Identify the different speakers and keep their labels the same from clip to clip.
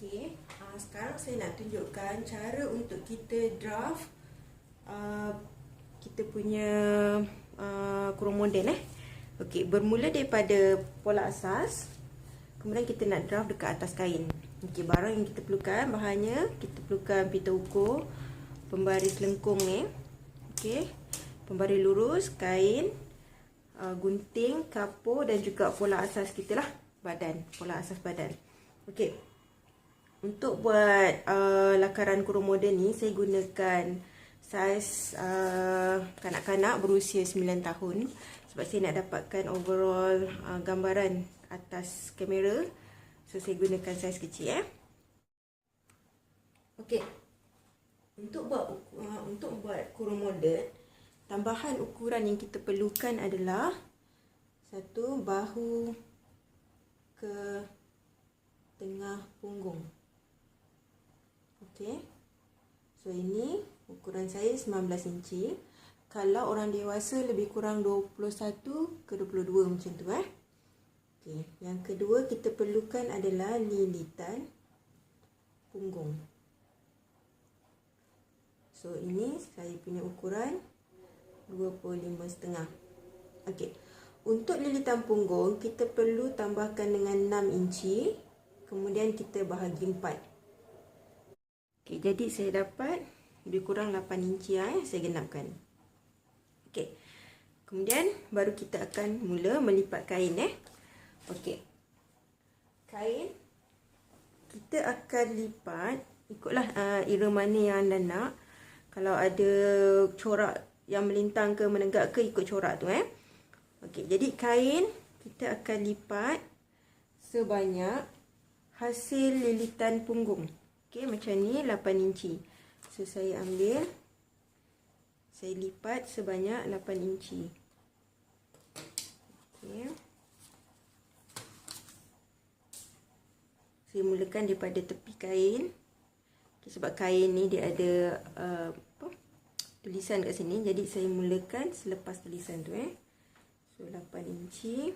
Speaker 1: Okey, uh, sekarang saya nak tunjukkan cara untuk kita draft uh, kita punya uh, kurung model eh. Okey, bermula daripada pola asas. Kemudian kita nak draft dekat atas kain. Okey, barang yang kita perlukan bahannya kita perlukan pita ukur, pembaris lengkung ni. Okey. Pembaris lurus, kain, uh, gunting, kapur dan juga pola asas kita lah, badan, pola asas badan. Okey. Untuk buat uh, lakaran kurung model ni saya gunakan saiz uh, kanak-kanak berusia 9 tahun sebab saya nak dapatkan overall uh, gambaran atas kamera. So saya gunakan saiz kecil eh. Okey. Untuk buat uh, untuk buat kurung model tambahan ukuran yang kita perlukan adalah satu bahu ke tengah punggung. Okey. So ini ukuran saya 19 inci. Kalau orang dewasa lebih kurang 21 ke 22 macam tu eh. Okey, yang kedua kita perlukan adalah lilitan punggung. So ini saya punya ukuran 25 setengah. Okey. Untuk lilitan punggung kita perlu tambahkan dengan 6 inci. Kemudian kita bahagi 4. Okay, jadi saya dapat lebih kurang 8 inci ya, saya genapkan. Okey. Kemudian baru kita akan mula melipat kain eh. Okey. Kain kita akan lipat ikutlah uh, ira mana yang anda nak. Kalau ada corak yang melintang ke menegak ke ikut corak tu eh. Okey, jadi kain kita akan lipat sebanyak hasil lilitan punggung. Okey, macam ni 8 inci. So, saya ambil. Saya lipat sebanyak 8 inci. Okey. Saya mulakan daripada tepi kain. Okay, sebab kain ni dia ada uh, apa? tulisan kat sini. Jadi, saya mulakan selepas tulisan tu. Eh. So, 8 inci.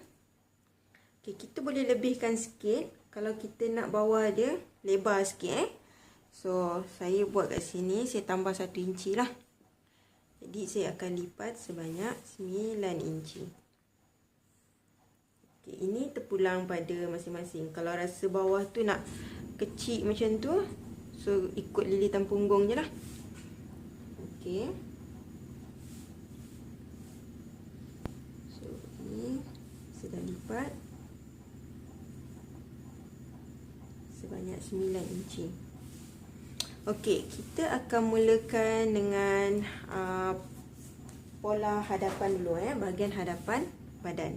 Speaker 1: Okay, kita boleh lebihkan sikit. Kalau kita nak bawa dia lebar sikit. Eh. So, saya buat kat sini, saya tambah 1 inci lah. Jadi, saya akan lipat sebanyak 9 inci. Okay, ini terpulang pada masing-masing. Kalau rasa bawah tu nak kecil macam tu, so ikut lilitan punggung je lah. Okay. So, ini saya dah lipat sebanyak 9 inci. Okey, kita akan mulakan dengan uh, pola hadapan dulu eh, bahagian hadapan badan.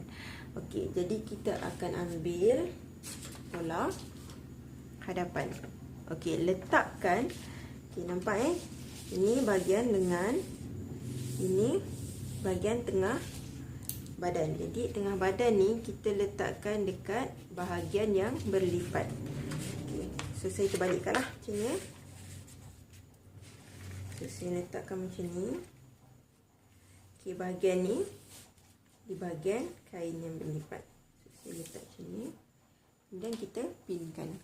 Speaker 1: Okey, jadi kita akan ambil pola hadapan. Okey, letakkan okey nampak eh. Ini bahagian lengan. Ini bahagian tengah badan. Jadi tengah badan ni kita letakkan dekat bahagian yang berlipat. Okey, so saya terbalikkanlah eh. So, saya letakkan macam ni. Okey, bahagian ni di bahagian kain yang berlipat. So, saya letak macam ni. Kemudian kita pinkan.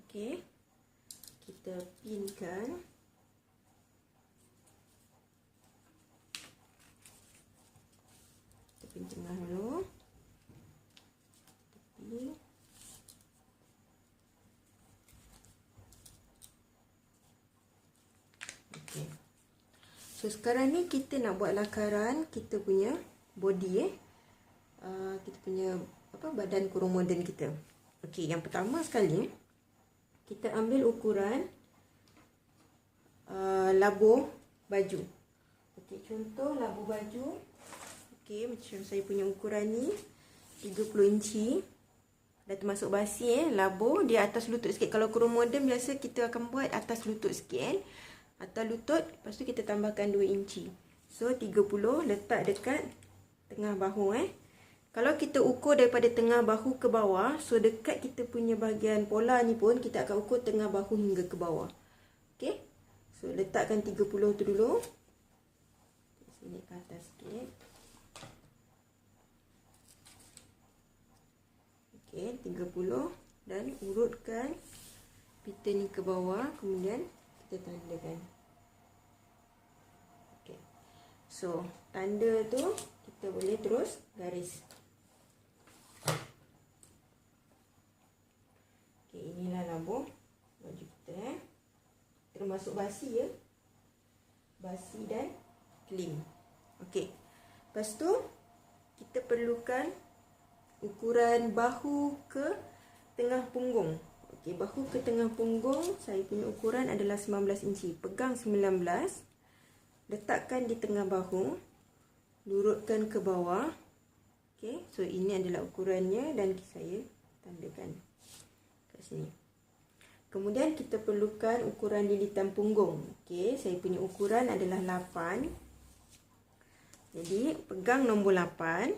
Speaker 1: Okey. Kita pinkan. Kita pin tengah dulu. Tepi. So sekarang ni kita nak buat lakaran kita punya body eh. Uh, kita punya apa badan kurung moden kita. Okey, yang pertama sekali kita ambil ukuran uh, labuh baju. Okey, contoh labuh baju. Okey, macam saya punya ukuran ni 30 inci. Dah termasuk basi eh, labuh di atas lutut sikit. Kalau kurung moden biasa kita akan buat atas lutut sikit eh atas lutut lepas tu kita tambahkan 2 inci. So 30 letak dekat tengah bahu eh. Kalau kita ukur daripada tengah bahu ke bawah so dekat kita punya bahagian pola ni pun kita akan ukur tengah bahu hingga ke bawah. Okey so letakkan 30 tu dulu. Sini ke atas sikit. Okey, 30 dan urutkan pita ni ke bawah. Kemudian kita tandakan. Okey. So, tanda tu kita boleh terus garis. Okey, inilah labuh baju kita eh. Termasuk basi ya. Basi dan clean. Okey. Lepas tu kita perlukan ukuran bahu ke tengah punggung. Okey, bahu ke tengah punggung saya punya ukuran adalah 19 inci. Pegang 19. Letakkan di tengah bahu. Lurutkan ke bawah. Okey, so ini adalah ukurannya dan saya tandakan kat sini. Kemudian kita perlukan ukuran lilitan punggung. Okey, saya punya ukuran adalah 8. Jadi, pegang nombor 8.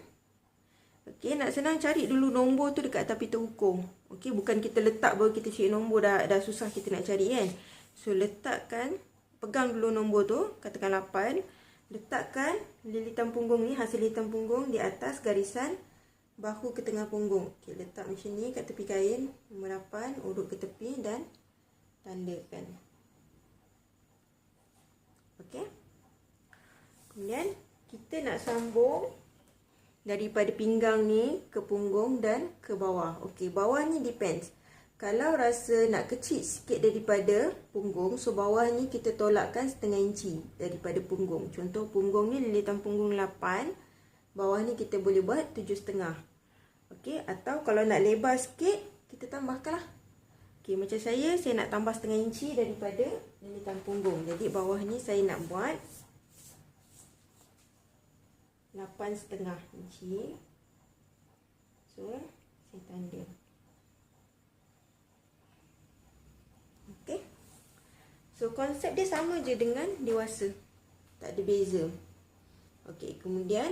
Speaker 1: Okey, nak senang cari dulu nombor tu dekat atas pita hukum. Okey, bukan kita letak baru kita cari nombor dah dah susah kita nak cari kan. So letakkan pegang dulu nombor tu, katakan 8. Letakkan lilitan punggung ni, hasil lilitan punggung di atas garisan bahu ke tengah punggung. Okey, letak macam ni kat tepi kain, nombor 8, urut ke tepi dan tandakan. Okey. Kemudian kita nak sambung daripada pinggang ni ke punggung dan ke bawah. Okey, bawah ni depends. Kalau rasa nak kecil sikit daripada punggung, so bawah ni kita tolakkan setengah inci daripada punggung. Contoh punggung ni lilitan punggung 8, bawah ni kita boleh buat 7,5. Okey, atau kalau nak lebar sikit, kita tambahkanlah. Okey, macam saya, saya nak tambah setengah inci daripada lilitan punggung. Jadi bawah ni saya nak buat lapan setengah inci. So, saya tanda. Okay. So, konsep dia sama je dengan dewasa. Tak ada beza. Okay, kemudian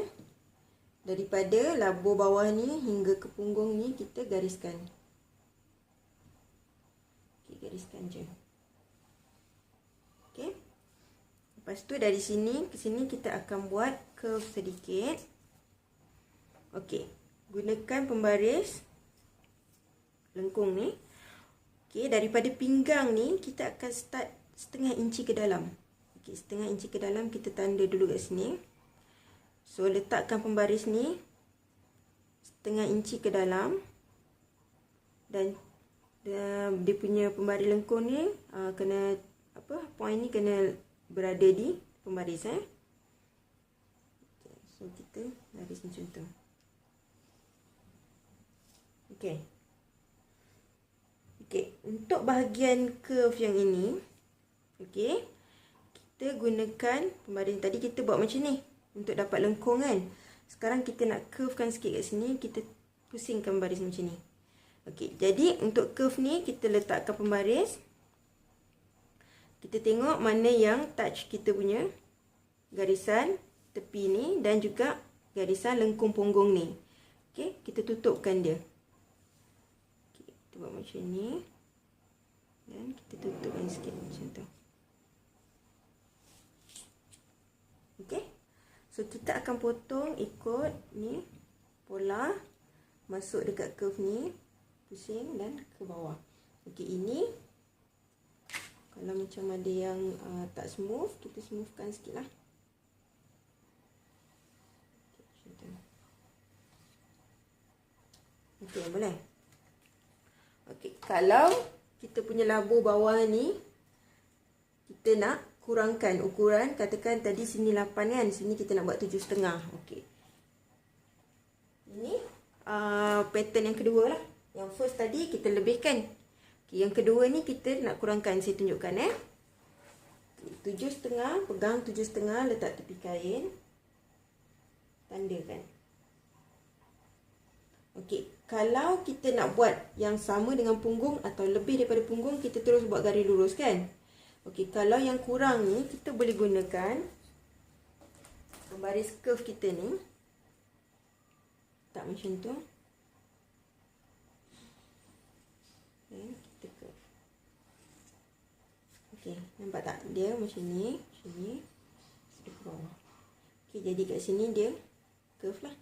Speaker 1: daripada labur bawah ni hingga ke punggung ni kita gariskan. Okay, gariskan je. Okay. Lepas tu dari sini ke sini kita akan buat curve sedikit. Okey, gunakan pembaris lengkung ni. Okey, daripada pinggang ni kita akan start setengah inci ke dalam. Okey, setengah inci ke dalam kita tanda dulu kat sini. So letakkan pembaris ni setengah inci ke dalam dan dia punya pembaris lengkung ni uh, kena apa point ni kena berada di pembaris eh. So kita garis macam tu. Okey. Okey, untuk bahagian curve yang ini, okey, kita gunakan pembaris tadi kita buat macam ni untuk dapat lengkung kan. Sekarang kita nak curvekan sikit kat sini, kita pusingkan baris macam ni. Okey, jadi untuk curve ni kita letakkan pembaris kita tengok mana yang touch kita punya garisan tepi ni dan juga garisan lengkung punggung ni. Okey, kita tutupkan dia. Okey, kita buat macam ni. Dan kita tutupkan sikit macam tu. Okey. So kita akan potong ikut ni pola masuk dekat curve ni, pusing dan ke bawah. Okey, ini kalau macam ada yang uh, tak smooth, kita smoothkan sikit lah. Okey, boleh. Okey, kalau kita punya labu bawah ni, kita nak kurangkan ukuran. Katakan tadi sini 8 kan, sini kita nak buat 7,5. Okey. Ini uh, pattern yang kedua lah. Yang first tadi kita lebihkan Okay, yang kedua ni kita nak kurangkan. Saya tunjukkan eh. Tujuh setengah. Pegang tujuh setengah. Letak tepi kain. Tandakan. Okey. Kalau kita nak buat yang sama dengan punggung atau lebih daripada punggung, kita terus buat garis lurus kan? Okey. Kalau yang kurang ni, kita boleh gunakan baris curve kita ni. Tak macam tu. Okay. Okey, nampak tak? Dia macam ni, macam ni. Okey, jadi kat sini dia curve lah.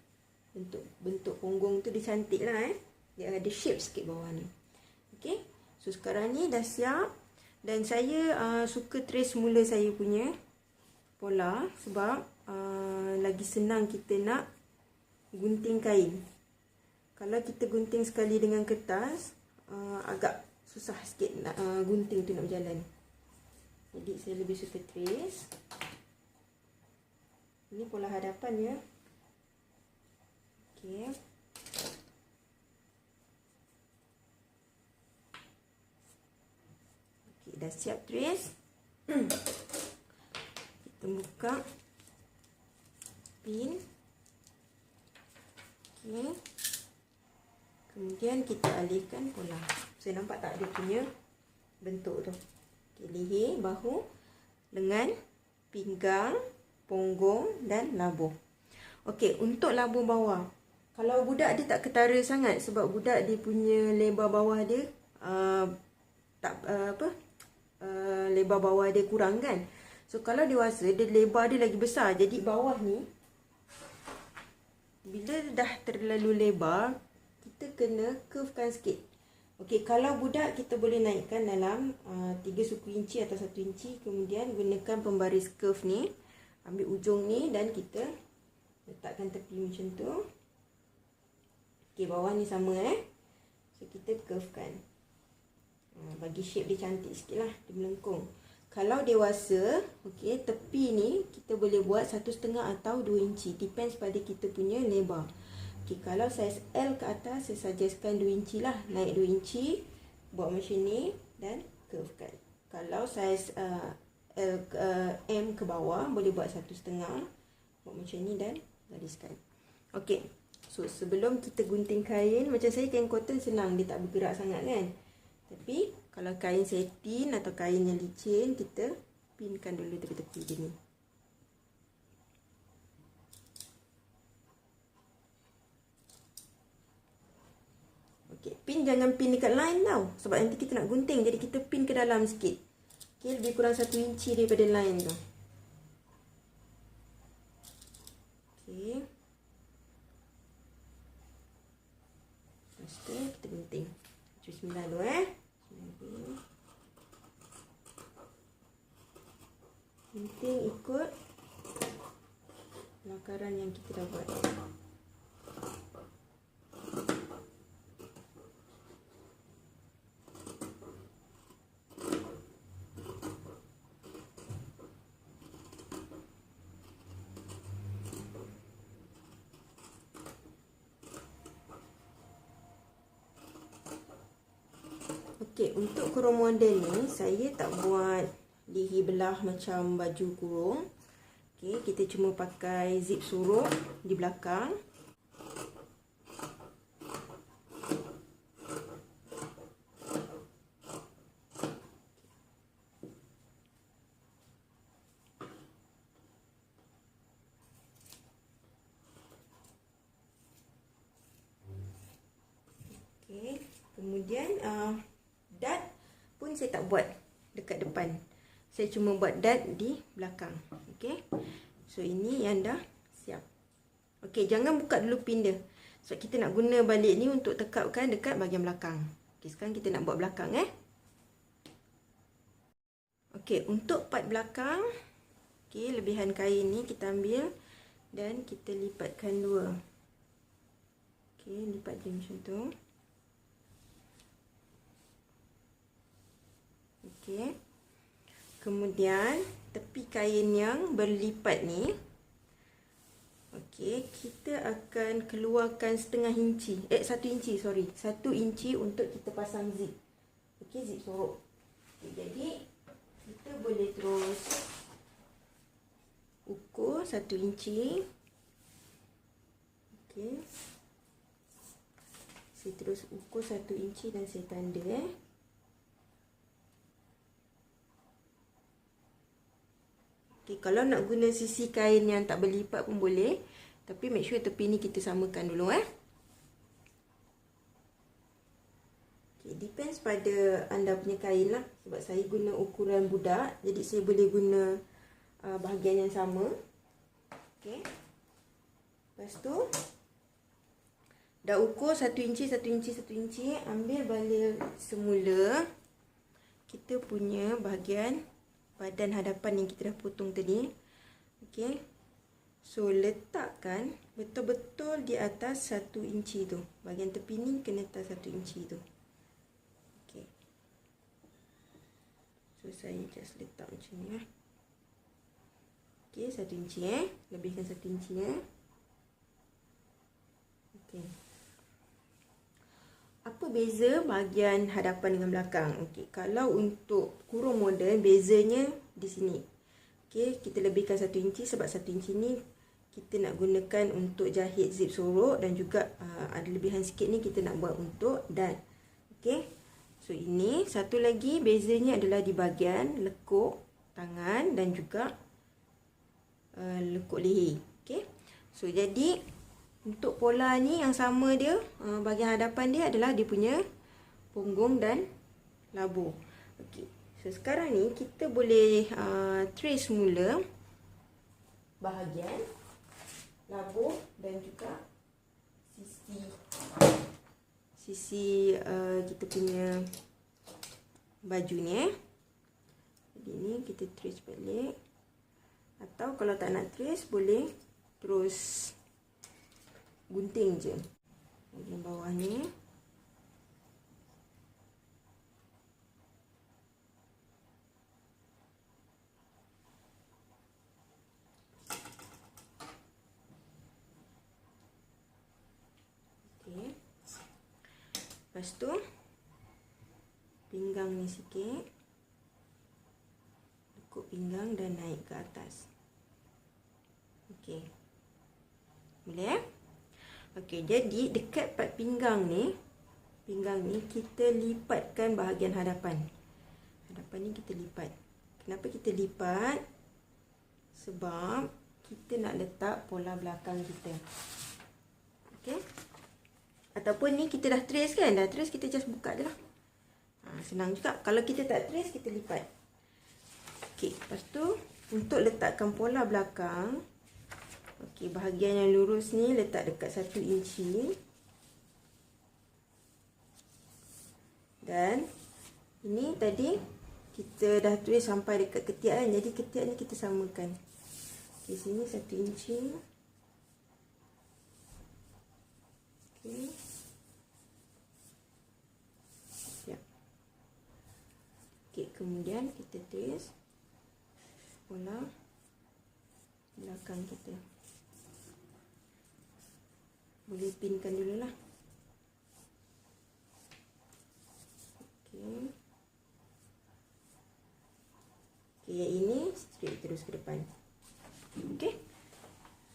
Speaker 1: Bentuk bentuk punggung tu dia cantik lah eh. Dia ada shape sikit bawah ni. Okay. So sekarang ni dah siap. Dan saya uh, suka trace mula saya punya pola sebab uh, lagi senang kita nak gunting kain. Kalau kita gunting sekali dengan kertas, uh, agak susah sikit nak uh, gunting tu nak berjalan. Jadi saya lebih suka trace. Ini pola hadapan ya. Okey. Okey, siap trace. kita buka pin. Okey. Kemudian kita alihkan pola. Saya nampak tak ada punya bentuk tu. Okay, leher, bahu, lengan, pinggang, punggung dan labuh. Okey, untuk labuh bawah. Kalau budak dia tak ketara sangat sebab budak dia punya lebar bawah dia uh, tak uh, apa? Lebar bawah dia kurang kan. So kalau dewasa dia lebar dia lagi besar. Jadi bawah ni bila dah terlalu lebar kita kena curvekan sikit. Okey, kalau budak kita boleh naikkan dalam uh, 3 suku inci atau 1 inci. Kemudian gunakan pembaris curve ni. Ambil ujung ni dan kita letakkan tepi macam tu. Okey, bawah ni sama eh. So, kita curvekan. Uh, bagi shape dia cantik sikit lah. Dia melengkung. Kalau dewasa, okey, tepi ni kita boleh buat 1,5 atau 2 inci. Depends pada kita punya lebar. Okay, kalau saiz L ke atas, saya suggestkan 2 inci lah. Naik 2 inci, buat macam ni dan curvekan. Kalau saiz uh, L, uh, M ke bawah, boleh buat 1,5. Buat macam ni dan gariskan. Okay, so sebelum kita gunting kain, macam saya kain cotton senang, dia tak bergerak sangat kan. Tapi, kalau kain satin atau kain yang licin, kita pinkan dulu tepi-tepi dia ni. Okey, pin jangan pin dekat line tau. Sebab nanti kita nak gunting. Jadi kita pin ke dalam sikit. Okey, lebih kurang 1 inci daripada line tu. Okey. Tu kita gunting. Bismillah dulu eh. Gunting ikut lakaran yang kita dah buat. Okey, untuk model ni saya tak buat leher belah macam baju kurung. Okey, kita cuma pakai zip suruh di belakang. Okey, kemudian uh, dart pun saya tak buat dekat depan. Saya cuma buat dart di belakang. Okey. So ini yang dah siap. Okey, jangan buka dulu pin dia. Sebab kita nak guna balik ni untuk tekapkan dekat bahagian belakang. Okey, sekarang kita nak buat belakang eh. Okey, untuk part belakang, okey, lebihan kain ni kita ambil dan kita lipatkan dua. Okey, lipat dia macam tu. Okey. Kemudian tepi kain yang berlipat ni okey, kita akan keluarkan setengah inci. Eh, satu inci, sorry. Satu inci untuk kita pasang zip. Okey, zip sorok. Okay, jadi, kita boleh terus ukur satu inci. Okey. Saya terus ukur satu inci dan saya tanda eh. Okay, kalau nak guna sisi kain yang tak berlipat pun boleh. Tapi make sure tepi ni kita samakan dulu eh. Okay, depends pada anda punya kain lah. Sebab saya guna ukuran budak. Jadi saya boleh guna uh, bahagian yang sama. Okay. Lepas tu. dah ukur satu inci, satu inci, satu inci. Ambil balik semula. Kita punya bahagian badan hadapan yang kita dah potong tadi. Okey. So, letakkan betul-betul di atas satu inci tu. Bahagian tepi ni kena atas satu inci tu. Okey. So, saya just letak macam ni. Eh. Okey, satu inci eh. Lebihkan satu inci eh. Okey. Apa beza bahagian hadapan dengan belakang? Okey, kalau untuk kurung moden, bezanya di sini. Okey, kita lebihkan satu inci sebab satu inci ni kita nak gunakan untuk jahit zip sorok dan juga uh, ada lebihan sikit ni kita nak buat untuk dan. Okey. So ini satu lagi bezanya adalah di bahagian lekuk tangan dan juga uh, lekuk leher. Okey. So jadi untuk pola ni yang sama dia uh, bahagian hadapan dia adalah dia punya punggung dan labu. Okey. So sekarang ni kita boleh uh, trace mula bahagian labu dan juga sisi sisi uh, kita punya baju ni eh. Jadi ni kita trace balik. Atau kalau tak nak trace boleh terus gunting je. Bahagian bawah ni. Lepas tu pinggang ni sikit lekuk pinggang dan naik ke atas. Okey. Boleh eh? Okey, jadi dekat part pinggang ni, pinggang ni kita lipatkan bahagian hadapan. Hadapan ni kita lipat. Kenapa kita lipat? Sebab kita nak letak pola belakang kita. Okey. Ataupun ni kita dah trace kan? Dah trace kita just buka je lah. Ha, senang juga. Kalau kita tak trace, kita lipat. Okey, lepas tu untuk letakkan pola belakang, Okey, bahagian yang lurus ni letak dekat 1 inci. Dan ini tadi kita dah tulis sampai dekat ketiak kan. Jadi ketiak ni kita samakan. Okey, sini 1 inci. Okey. Siap. Okey, kemudian kita tulis pola belakang kita boleh pinkan dulu lah. Okay. okay, yang ini straight terus ke depan. Ok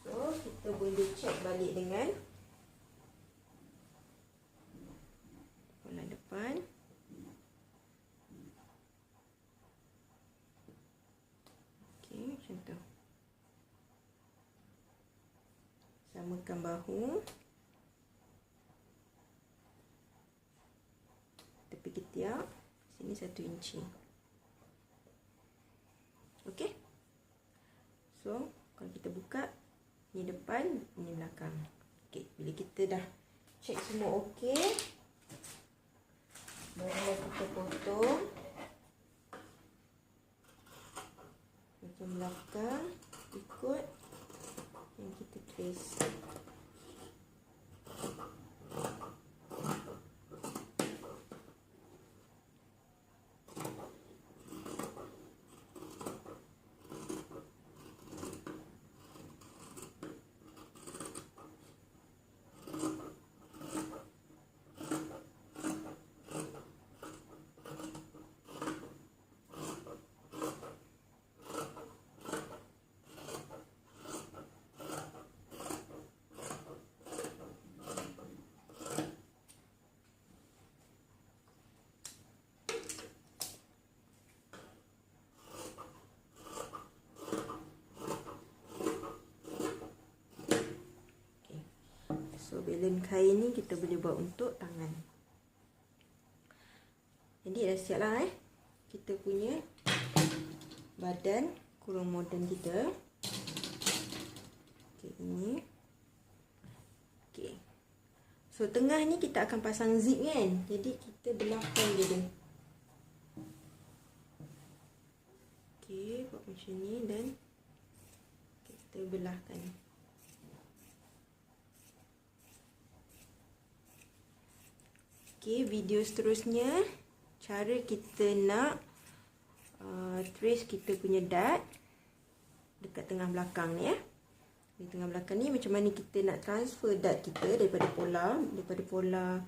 Speaker 1: so kita boleh check balik dengan pola depan. Ok macam tu. Samakan bahu ketiak sini satu inci. Okey. So kalau kita buka ni depan ni belakang. Okey bila kita dah check semua okey baru kita potong. Macam belakang ikut yang kita trace Belen kain ni kita boleh buat untuk tangan. Jadi dah siap lah eh. Kita punya badan kurung moden kita. Okay ini. Okay. So tengah ni kita akan pasang zip kan. Jadi kita belahkan je dia. Okey, buat macam ni dan kita belahkan. Okey, video seterusnya cara kita nak uh, trace kita punya dart dekat tengah belakang ni ya. Di tengah belakang ni macam mana kita nak transfer dart kita daripada pola, daripada pola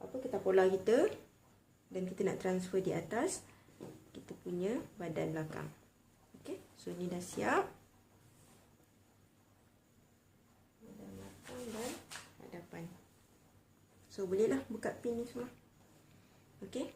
Speaker 1: apa kita pola kita dan kita nak transfer di atas kita punya badan belakang. Okey, so ni dah siap. Badan belakang dan hadapan. So bolehlah buka pin ni semua. Okey.